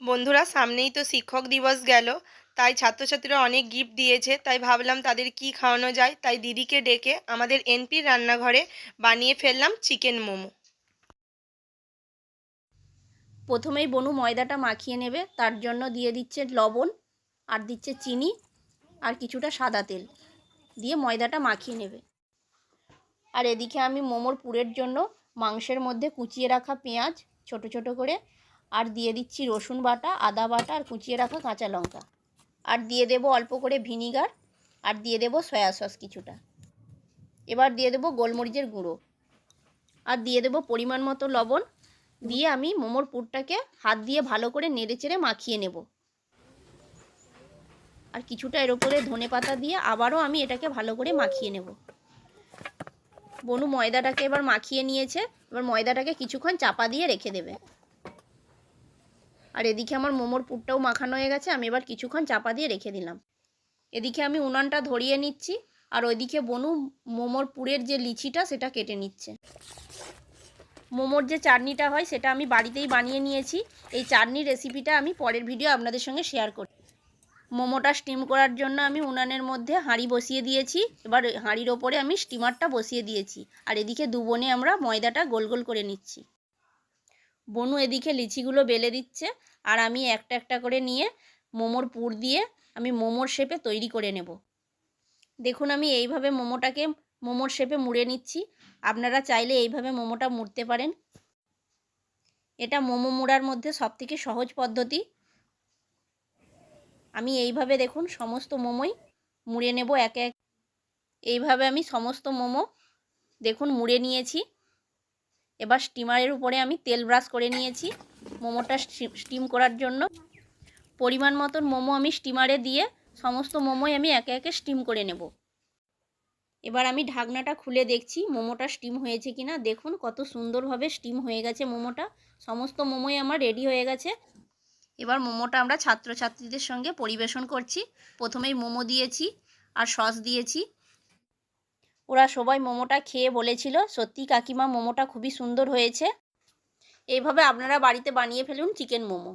বন্ধুরা, সামনেই তো শিক্ষক দিবস গেল। তাই ছাত্রছাত্রীরা অনেক গিফট দিয়েছে। তাই ভাবলাম তাদের কি খাওয়ানো যায়? তাই দিদিকে ডেকে আমাদের এনপির রান্নাঘরে বানিয়ে ফেললাম চিকেন মোমো। প্রথমেই বনু ময়দাটা মাখিয়ে নেবে। তার জন্য দিয়ে দিচ্ছে লবণ, আর দিচ্ছে চিনি, আর কিছুটা সাদা তেল। দিয়ে ময়দাটা মাখিয়ে নেবে। আর এদিকে আমি মোমোর পুরের জন্য মাংসের মধ্যে কুচিয়ে রাখা পেঁয়াজ, ছোট ছোট করে আর দিয়ে দিচ্ছি রসুন বাটা, আদা বাটা আর কুচিয়ে রাখা কাঁচা লঙ্কা। আর দিয়ে দেব অল্প করে ভিনিগার আর দিয়ে দেব সয়া সস কিছুটা। এবার দিয়ে দেব গোলমরিচের গুঁড়ো। আর দিয়ে দেব পরিমাণ মতো লবণ। দিয়ে আমি মোমোর পুরটাকে হাত দিয়ে ভালো করে নেড়ে চেড়ে মাখিয়ে নেব। আর কিছুটা এর উপরে ধনে পাতা দিয়ে আবারও আমি এটাকে ভালো করে মাখিয়ে নেব। বনু ময়দাটাকে এবার মাখিয়ে নিয়েছে। এবার ময়দাটাকে কিছুক্ষণ চাপা দিয়ে রেখে দেবে। আর এদিকে আমার মোমোর পুরটাও মাখানো হয়ে গেছে, আমি এবার কিছুক্ষণ চাপা দিয়ে রেখে দিলাম। এদিকে আমি উনানটা ধরিয়ে নিচ্ছি, আর ওইদিকে বনু মোমোর পুরের যে লিচিটা সেটা কেটে নিচ্ছে। মোমোর যে চাটনিটা হয় সেটা আমি বাড়িতেই বানিয়ে নিয়েছি। এই চাটনির রেসিপিটা আমি পরের ভিডিও আপনাদের সঙ্গে শেয়ার করি। মোমোটা স্টিম করার জন্য আমি উনানের মধ্যে হাঁড়ি বসিয়ে দিয়েছি, এবার হাঁড়ির ওপরে আমি স্টিমারটা বসিয়ে দিয়েছি। আর এদিকে দু বোনে আমরা ময়দাটা গোল গোল করে নিচ্ছি। বনু এদিকে লিচিগুলো বেলে দিচ্ছে আর আমি একটা একটা করে নিয়ে মোমোর পুর দিয়ে আমি মোমোর শেপে তৈরি করে নেব। দেখুন আমি এইভাবে মোমোটাকে মোমোর শেপে মুড়ে নিচ্ছি। আপনারা চাইলে এইভাবে মোমোটা মুড়তে পারেন। এটা মোমো মুড়ার মধ্যে সবথেকে সহজ পদ্ধতি। আমি এইভাবে দেখুন সমস্ত মোমোই মুড়ে নেব একে এক। এইভাবে আমি সমস্ত মোমো দেখুন মুড়ে নিয়েছি। এবার স্টিমারের উপরে আমি তেল ব্রাশ করে নিয়েছি। মোমোটা স্টিম করার জন্য। পরিমাণ মতন মোমো আমি স্টিমারে দিয়ে সমস্ত মোমোই আমি একে একে স্টিম করে নেব। এবার আমি ঢাকনাটা খুলে দেখছি মোমোটা স্টিম হয়েছে কি না দেখুন কত সুন্দরভাবে স্টিম হয়ে গেছে মোমোটা। সমস্ত মোমোই আমার রেডি হয়ে গেছে। এবার মোমোটা আমরা ছাত্রছাত্রীদের সঙ্গে পরিবেশন করছি। প্রথমেই মোমো দিয়েছি আর সস দিয়েছি। ওরা সবাই মোমোটা খেয়ে বলেছিল, সত্যি কাকিমা, মোমোটা খুবই সুন্দর হয়েছে। এইভাবে আপনারা বাড়িতে বানিয়ে ফেলুন চিকেন মোমো।